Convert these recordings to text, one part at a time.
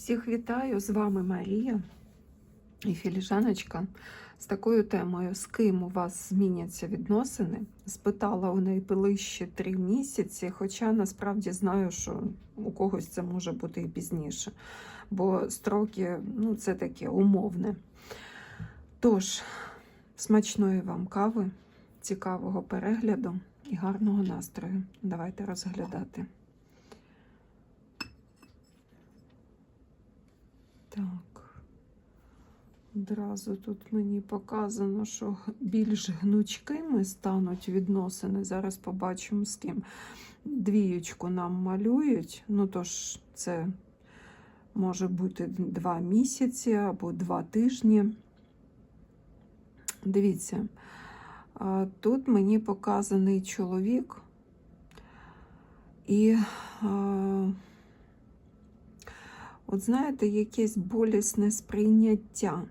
Всіх вітаю! З вами Марія і Філіжаночка з такою темою, з ким у вас зміняться відносини. Спитала у найближчі три місяці, хоча насправді знаю, що у когось це може бути і пізніше, бо строки ну, це таке умовне. Тож, смачної вам кави, цікавого перегляду і гарного настрою. Давайте розглядати. Так. Одразу тут мені показано, що більш гнучкими стануть відносини. Зараз побачимо з ким. Двіючку нам малюють. Ну, тож, це може бути два місяці або два тижні. Дивіться, тут мені показаний чоловік. І От знаєте, якесь болісне сприйняття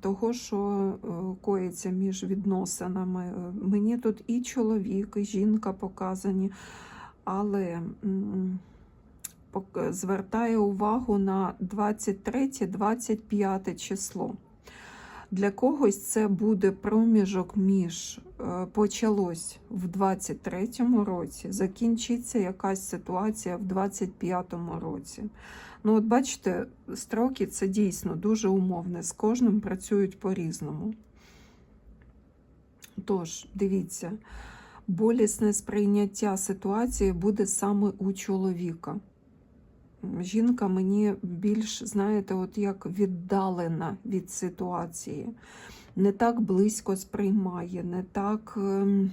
того, що е, коїться між відносинами. Е, Мені тут і чоловік, і жінка показані, але звертає увагу на 23-25 число. Для когось це буде проміжок між е, почалось в 23-му році, закінчиться якась ситуація в 25-му році. Ну, от бачите, строки це дійсно дуже умовне. З кожним працюють по-різному. Тож, дивіться, болісне сприйняття ситуації буде саме у чоловіка. Жінка мені більш, знаєте, от як віддалена від ситуації, не так близько сприймає, не так, ем,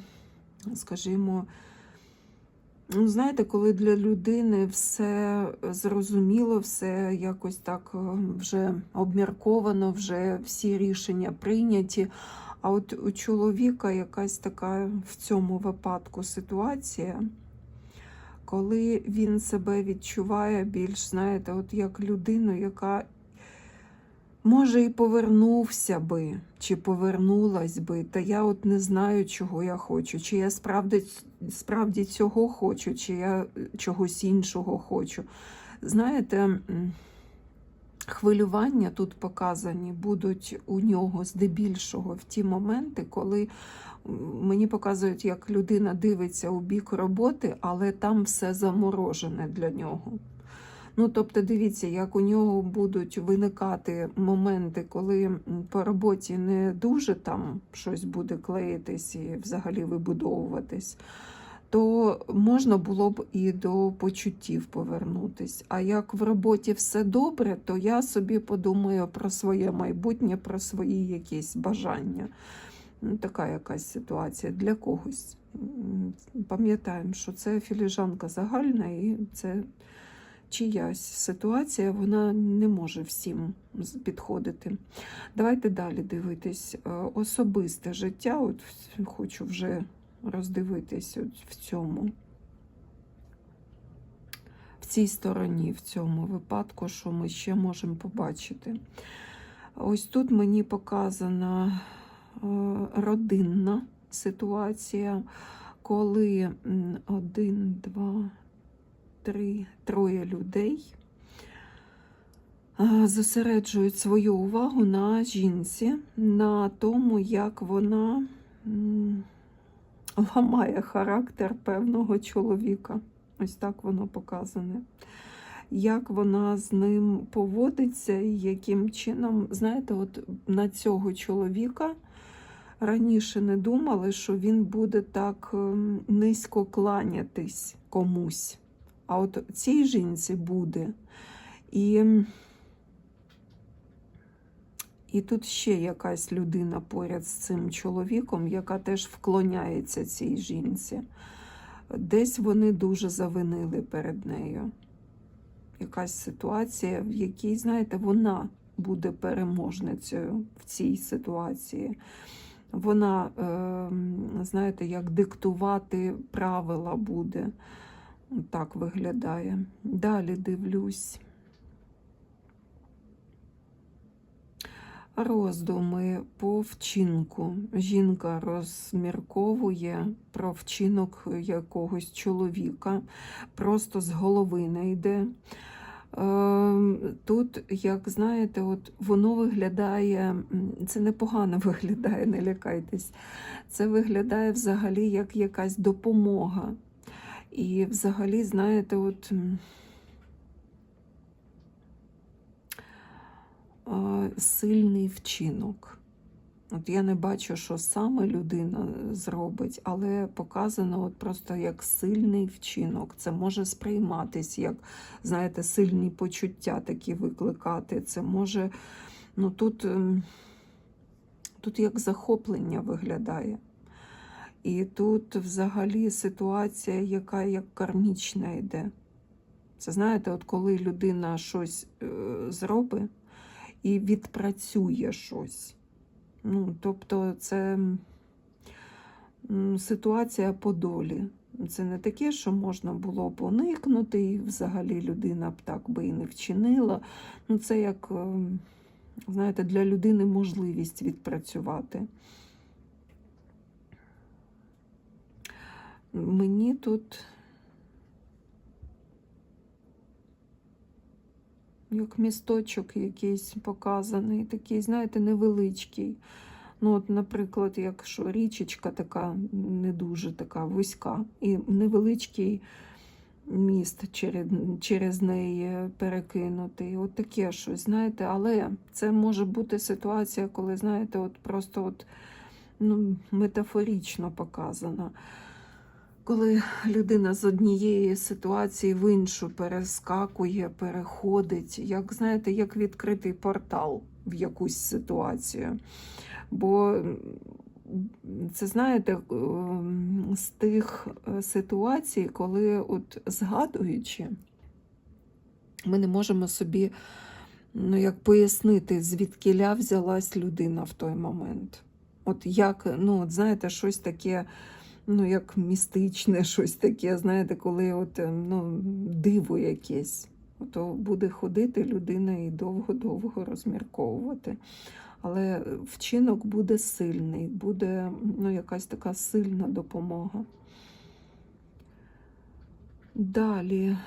скажімо, Ну, знаєте, коли для людини все зрозуміло, все якось так е, вже обмірковано, вже всі рішення прийняті. А от у чоловіка якась така в цьому випадку ситуація, коли він себе відчуває більш, знаєте, от як людину, яка може і повернувся би, чи повернулась би, та я от не знаю, чого я хочу, чи я справді, справді цього хочу, чи я чогось іншого хочу. Знаєте, хвилювання тут показані будуть у нього здебільшого в ті моменти, коли мені показують, як людина дивиться у бік роботи, але там все заморожене для нього. Ну, тобто, дивіться, як у нього будуть виникати моменти, коли по роботі не дуже там щось буде клеїтись і взагалі вибудовуватись, то можна було б і до почуттів повернутись. А як в роботі все добре, то я собі подумаю про своє майбутнє, про свої якісь бажання. Ну, така якась ситуація для когось. Пам'ятаємо, що це філіжанка загальна і це чиясь ситуація, вона не може всім підходити. Давайте далі дивитись. Е, Особисте життя, от хочу вже роздивитись в цьому. В цій стороні, в цьому випадку, що ми ще можемо побачити. Ось тут мені показана е, родинна ситуація, коли один, два, три, троє людей зосереджують свою увагу на жінці, на тому, як вона ламає характер певного чоловіка. Ось так воно показане. Як вона з ним поводиться, і яким чином, знаєте, от на цього чоловіка раніше не думали, що він буде так ем, низько кланятись комусь. А от цій жінці буде. І, і тут ще якась людина поряд з цим чоловіком, яка теж вклоняється цій жінці. Десь вони дуже завинили перед нею. Якась ситуація, в якій, знаєте, вона буде переможницею в цій ситуації. Вона, е, знаєте, як диктувати правила буде. Так виглядає. Далі дивлюсь. Роздуми по вчинку. Жінка розмірковує про вчинок якогось чоловіка, просто з голови не йде. Ем, Тут, як знаєте, от воно виглядає, це непогано виглядає, не лякайтесь. Це виглядає взагалі як якась допомога. І взагалі, знаєте, от м, е, сильний вчинок. От я не бачу, що саме людина зробить, але показано от просто як сильний вчинок. Це може сприйматись як, знаєте, сильні почуття такі викликати. Це може, ну тут, ем, тут як захоплення виглядає. І тут взагалі ситуація, яка як кармічна йде. Це знаєте, от коли людина щось е, зробить і відпрацює щось. Ну, тобто це ситуація по долі. Це не таке, що можна було б уникнути, і взагалі людина б так би і не вчинила. Ну, це як, ем, знаєте, для людини можливість відпрацювати. Мені тут як місточок якийсь показаний, такий, знаєте, невеличкий. Ну, от, наприклад, якщо річечка така не дуже така вузька, і невеличкий міст через, через неї перекинутий. От таке щось, знаєте, але це може бути ситуація, коли, знаєте, от просто от, ну, метафорично показана. Коли людина з однієї ситуації в іншу перескакує, переходить, як знаєте, як відкритий портал в якусь ситуацію. Бо це знаєте, ем, з тих е, ситуацій, коли, от згадуючи, ми не можемо собі ну, як пояснити, звідкиля взялась людина в той момент. От як, ну, от знаєте, щось таке ну, як містичне щось таке, знаєте, коли от, е, ну, диво якесь. То буде ходити людина і довго-довго розмірковувати. Але вчинок буде сильний, буде ну, якась така сильна допомога. Далі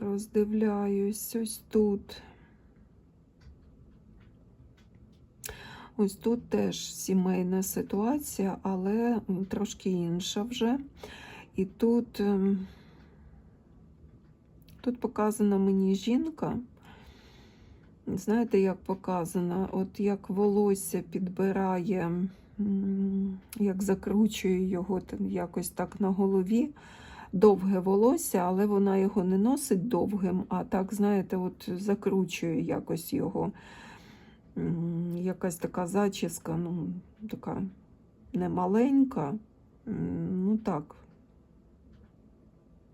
роздивляюсь ось тут. Ось тут теж сімейна ситуація, але трошки інша вже. І тут, ем, тут показана мені жінка. Знаєте, як показано? От як волосся підбирає, як закручує його якось так на голові. Довге волосся, але вона його не носить довгим, а так, знаєте, от закручує якось його. Якась така зачіска, ну, така не маленька, м, ну так.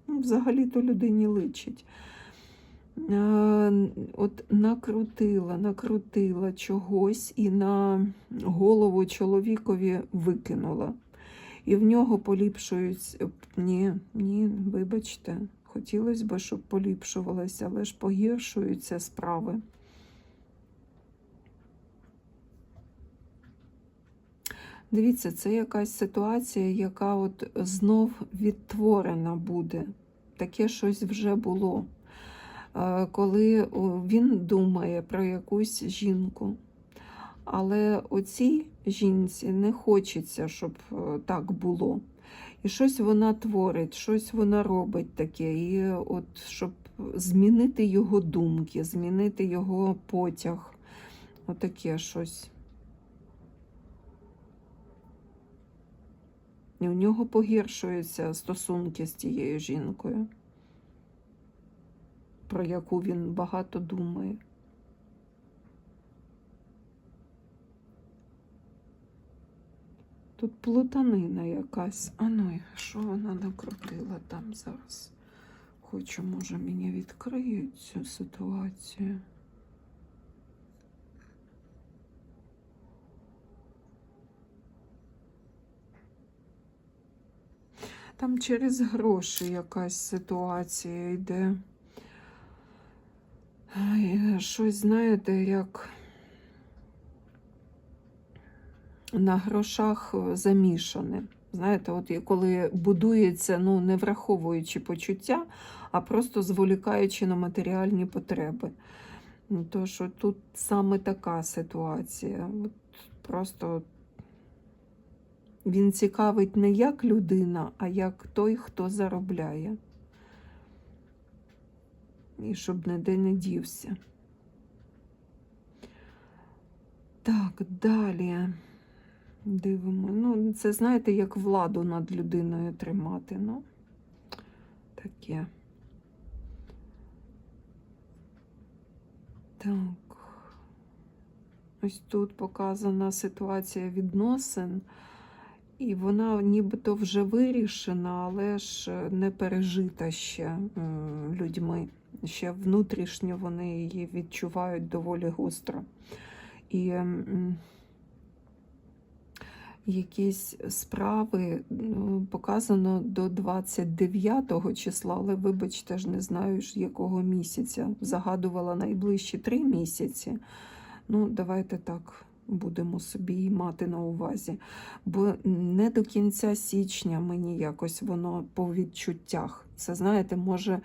Ну, Взагалі-то людині личить. Е, От накрутила, накрутила чогось і на голову чоловікові викинула. І в нього поліпшують. Ні, ні, вибачте, хотілося б, щоб поліпшувалося, але ж погіршуються справи. Дивіться, це якась ситуація, яка от знов відтворена буде. Таке щось вже було. Е, Коли він думає про якусь жінку. Але оцій жінці не хочеться, щоб е, так було. І щось вона творить, щось вона робить таке. І от щоб змінити його думки, змінити його потяг. Отаке щось. І у нього погіршуються стосунки з тією жінкою, про яку він багато думає. Тут плутанина якась. А ну, що вона накрутила там зараз? Хочу, може, мені відкриють цю ситуацію. Там через гроші якась ситуація йде. Щось, знаєте, як на грошах замішане. Знаєте, от коли будується, ну, не враховуючи почуття, а просто зволікаючи на матеріальні потреби. То, що тут саме така ситуація. От Просто він цікавить не як людина, а як той, хто заробляє. І щоб ніде не дівся. Так, далі. Дивимо. Ну, це знаєте, як владу над людиною тримати. Ну, таке. Так. Ось тут показана ситуація відносин, і вона нібито вже вирішена, але ж не пережита ще людьми. Ще внутрішньо вони її відчувають доволі гостро. І якісь справи ну, показано до 29 числа, але вибачте ж, не знаю ж якого місяця. Загадувала найближчі три місяці. Ну, давайте так будемо собі мати на увазі. Бо не до кінця січня мені якось воно по відчуттях. Це знаєте, може,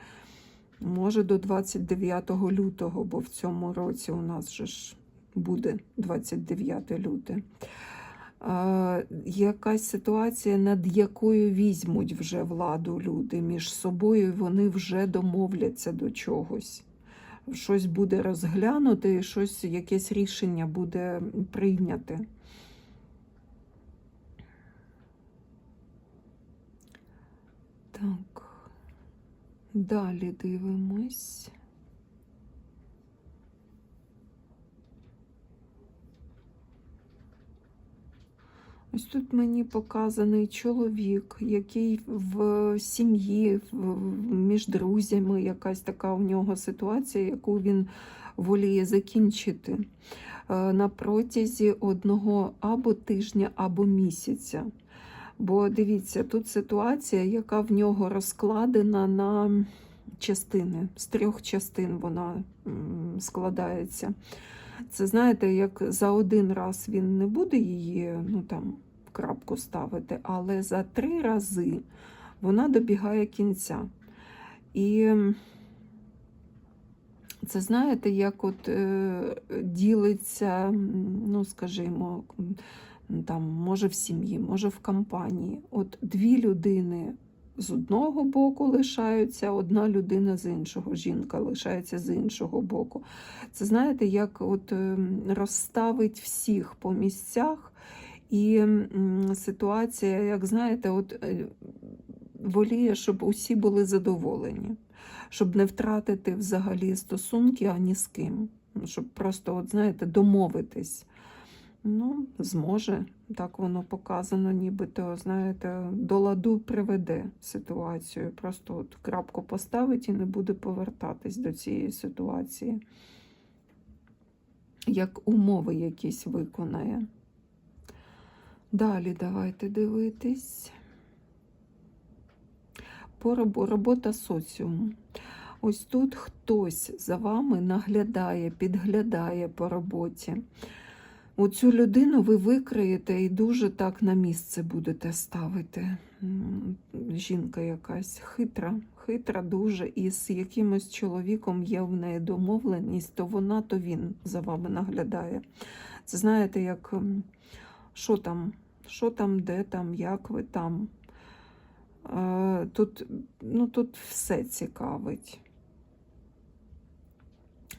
може до 29 лютого, бо в цьому році у нас же ж буде 29 люте. Якась ситуація, над якою візьмуть вже владу люди між собою, вони вже домовляться до чогось. Щось буде розглянути, щось, якесь рішення буде прийняте. Так, далі дивимось. Ось тут мені показаний чоловік, який в сім'ї, між друзями, якась така у нього ситуація, яку він воліє закінчити е, на протязі одного або тижня, або місяця. Бо дивіться, тут ситуація, яка в нього розкладена на частини, з трьох частин вона складається. Це знаєте, як за один раз він не буде її ну, там, крапку ставити, але за три рази вона добігає кінця. І це знаєте, як от е, ділиться, ну, скажімо, там, може в сім'ї, може в компанії. От дві людини з одного боку лишаються, одна людина з іншого, жінка лишається з іншого боку. Це знаєте, як от ем, розставить всіх по місцях, і ситуація, як знаєте, от е, воліє, щоб усі були задоволені, щоб не втратити взагалі стосунки ані з ким, щоб просто, от знаєте, домовитись. Ну, зможе, так воно показано, нібито, знаєте, до ладу приведе ситуацію. Просто от крапку поставить і не буде повертатись до цієї ситуації. Як умови якісь виконає. Далі давайте дивитись. Робота соціуму. Ось тут хтось за вами наглядає, підглядає по роботі. Оцю людину ви викриєте і дуже так на місце будете ставити. Жінка якась хитра, хитра дуже, і з якимось чоловіком є в неї домовленість, то вона, то він за вами наглядає. Це знаєте, як що там, що там, де там, як ви там. Е, Тут, ну, тут все цікавить.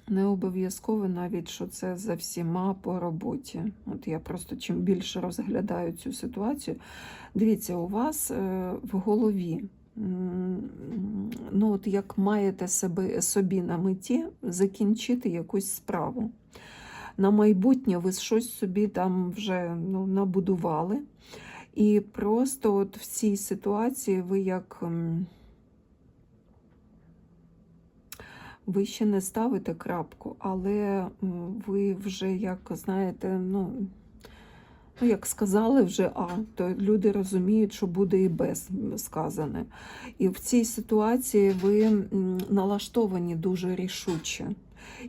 Не обов'язково навіть, що це за всіма по роботі. От я просто чим більше розглядаю цю ситуацію, дивіться, у вас е, в голові, ну от як маєте себе, собі на меті закінчити якусь справу. На майбутнє ви щось собі там вже ну, набудували. І просто от в цій ситуації ви як. Ви ще не ставите крапку, але ви вже, як знаєте, ну, ну як сказали вже А, то люди розуміють, що буде і без сказане. І в цій ситуації ви налаштовані дуже рішуче.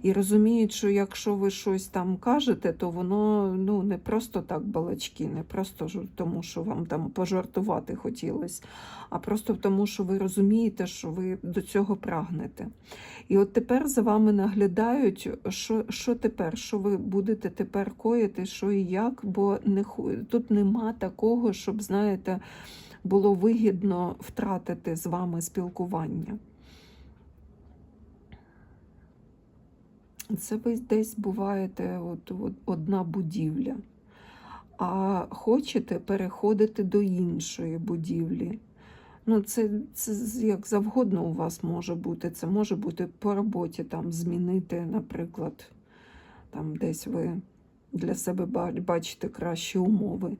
І розуміють, що якщо ви щось там кажете, то воно ну, не просто так балачки, не просто тому, що вам там пожартувати хотілося, а просто тому, що ви розумієте, що ви до цього прагнете. І от тепер за вами наглядають, що, що тепер, що ви будете тепер коїти, що і як, бо не, тут нема такого, щоб, знаєте, було вигідно втратити з вами спілкування. Це ви десь буваєте от, от, одна будівля, а хочете переходити до іншої будівлі. Ну, це, це як завгодно у вас може бути. Це може бути по роботі там змінити, наприклад, там десь ви для себе бачите кращі умови.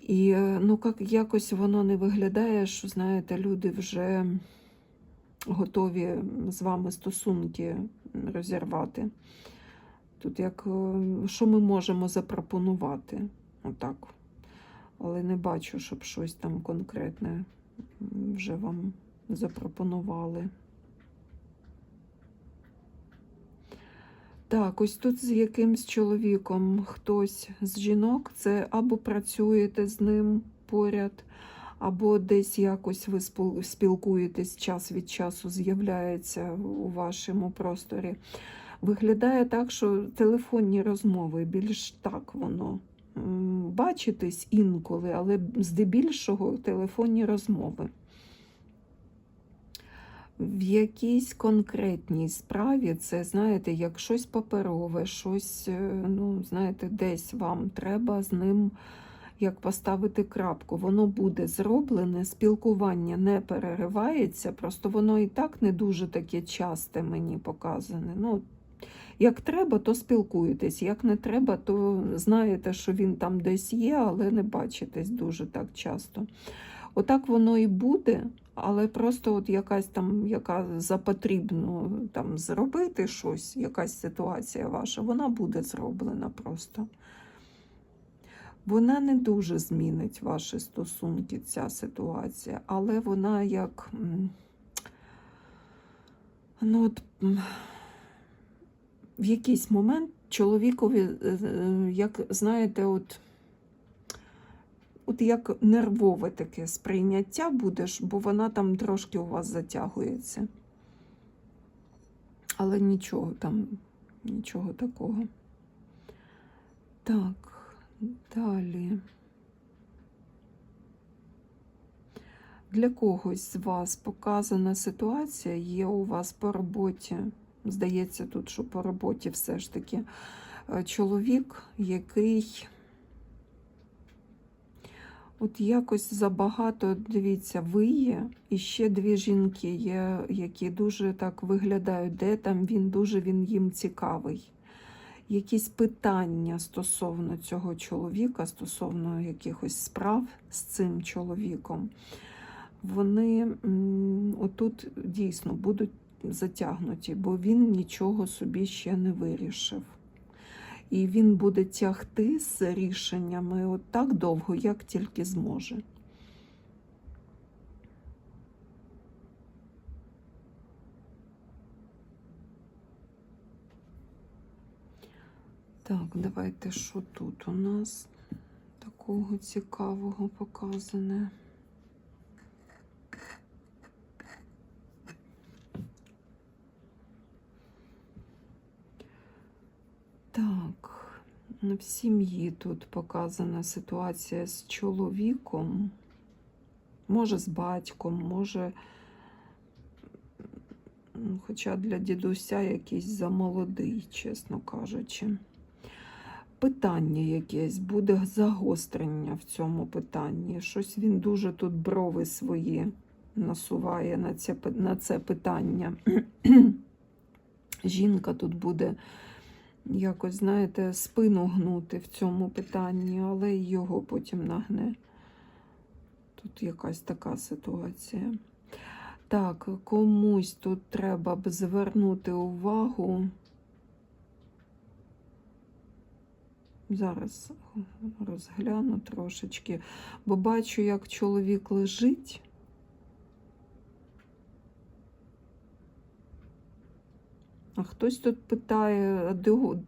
І е, ну, як, якось воно не виглядає, що, знаєте, люди вже готові з вами стосунки розірвати. Тут як е, що ми можемо запропонувати? Отак. Але не бачу, щоб щось там конкретне вже вам запропонували. Так, ось тут з якимсь чоловіком хтось з жінок, це або працюєте з ним поряд, або десь якось ви спілкуєтесь час від часу, з'являється у вашому просторі. Виглядає так, що телефонні розмови більш так воно. м, Бачитесь інколи, але здебільшого телефонні розмови. В якійсь конкретній справі це, знаєте, як щось паперове, щось, е, ну, знаєте, десь вам треба з ним як поставити крапку. Воно буде зроблене, спілкування не переривається, просто воно і так не дуже таке часте мені показане. Ну, як треба, то спілкуєтесь, як не треба, то знаєте, що він там десь є, але не бачитесь дуже так часто. Отак воно і буде, але просто от якась там, яка за потрібно там зробити щось, якась ситуація ваша, вона буде зроблена просто. Вона не дуже змінить ваші стосунки, ця ситуація, але вона як. Ну, от, в якийсь момент чоловікові, е, е, як знаєте, от, от як нервове таке сприйняття будеш, бо вона там трошки у вас затягується. Але нічого там, нічого такого. Так, далі. Для когось з вас показана ситуація є у вас по роботі. Здається, тут, що по роботі все ж таки е, чоловік, який от якось забагато, дивіться, ви є, і ще дві жінки є, які дуже так виглядають, де там він, дуже він їм цікавий. Якісь питання стосовно цього чоловіка, стосовно якихось справ з цим чоловіком, вони отут дійсно будуть затягнуті, бо він нічого собі ще не вирішив. І він буде тягти з рішеннями от так довго, як тільки зможе. Так, давайте, що тут у нас такого цікавого показане. Так, в сім'ї тут показана ситуація з чоловіком, може з батьком, може, хоча для дідуся якийсь замолодий, чесно кажучи. Питання якесь, буде загострення в цьому питанні. Щось він дуже тут брови свої насуває на це, на це питання. Жінка тут буде якось, знаєте, спину гнути в цьому питанні, але й його потім нагне. Тут якась така ситуація. Так, комусь тут треба б звернути увагу. Зараз розгляну трошечки, бо бачу, як чоловік лежить. А хтось тут питає,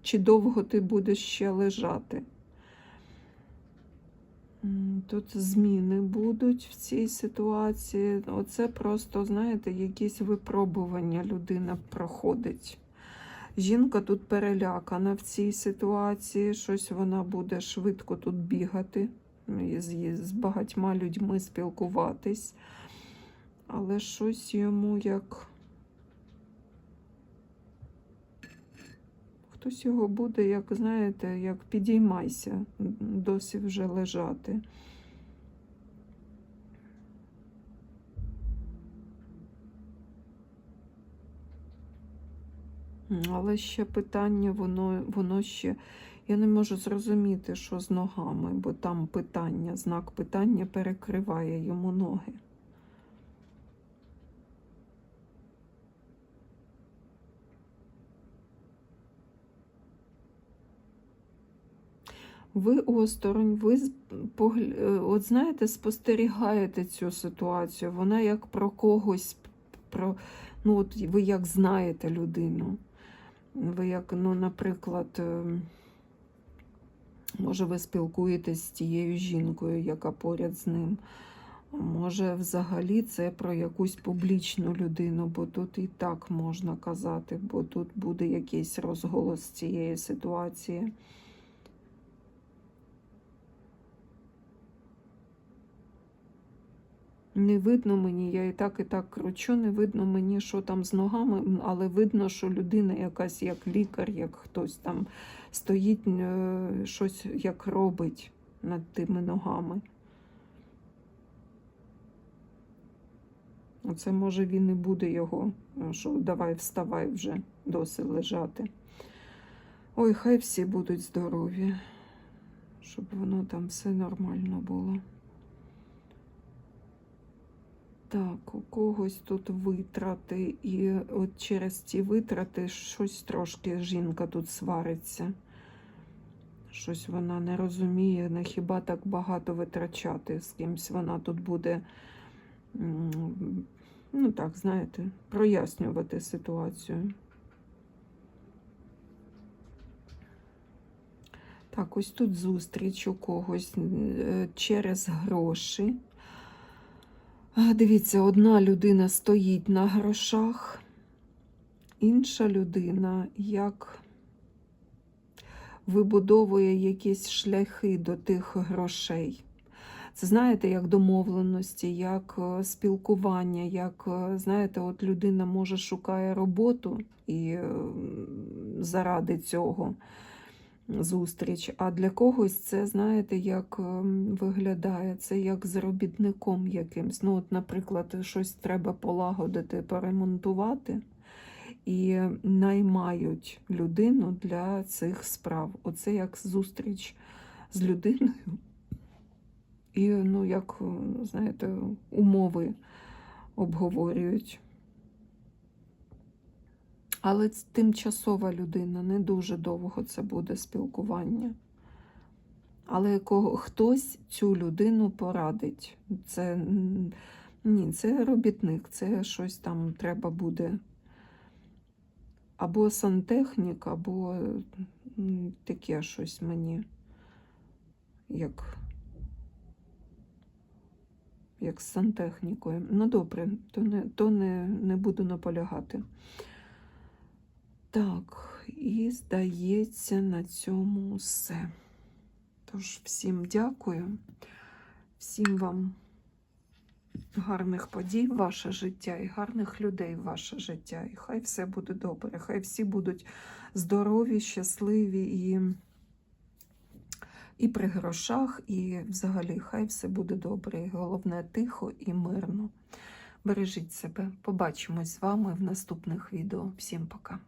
чи довго ти будеш ще лежати. Тут зміни будуть в цій ситуації. Оце просто, знаєте, якісь випробування людина проходить. Жінка тут перелякана в цій ситуації, щось вона буде швидко тут бігати, з, з багатьма людьми спілкуватись. Але щось йому як. Хтось його буде, як знаєте, як підіймайся, досі вже лежати. Але ще питання, воно, воно ще. Я не можу зрозуміти, що з ногами, бо там питання, знак питання перекриває йому ноги. Ви осторонь, ви от знаєте, спостерігаєте цю ситуацію. Вона як про когось, про, ну от ви як знаєте людину. Ви як, ну, наприклад, е, може, ви спілкуєтесь з тією жінкою, яка поряд з ним. Може, взагалі це про якусь публічну людину, бо тут і так можна казати, бо тут буде якийсь розголос цієї ситуації. Не видно мені, я і так, і так кручу, не видно мені, що там з ногами, але видно, що людина якась як лікар, як хтось там стоїть, е, щось як робить над тими ногами. Оце може він і буде його, е, що давай вставай вже, досить лежати. Ой, хай всі будуть здорові, щоб воно там все нормально було. Так, у когось тут витрати, і от через ці витрати щось трошки жінка тут свариться. Щось вона не розуміє, не хіба так багато витрачати з кимсь вона тут буде, ну так, знаєте, прояснювати ситуацію. Так, ось тут зустріч у когось е, через гроші. Дивіться, одна людина стоїть на грошах, інша людина як вибудовує якісь шляхи до тих грошей. Це знаєте, як домовленості, як е, спілкування, як е, знаєте, от людина може шукає роботу і заради цього зустріч. А для когось це, знаєте, як ем, виглядає, це як з робітником якимсь. Ну, от, наприклад, щось треба полагодити, поремонтувати, і наймають людину для цих справ. Оце як зустріч з людиною. І, ну, як, е, знаєте, умови обговорюють. Але тимчасова людина, не дуже довго це буде спілкування. Але кого, хтось цю людину порадить. Це ні, це робітник, це щось там треба буде. Або сантехнік, або таке щось мені, як, як з сантехнікою. Ну, добре, то не, то не, не буду наполягати. Так, і здається, на цьому все. Тож, всім дякую, всім вам гарних подій в ваше життя і гарних людей в ваше життя. І хай все буде добре, хай всі будуть здорові, щасливі і, і при грошах, і взагалі хай все буде добре. І головне тихо і мирно. Бережіть себе. Побачимось з вами в наступних відео. Всім пока.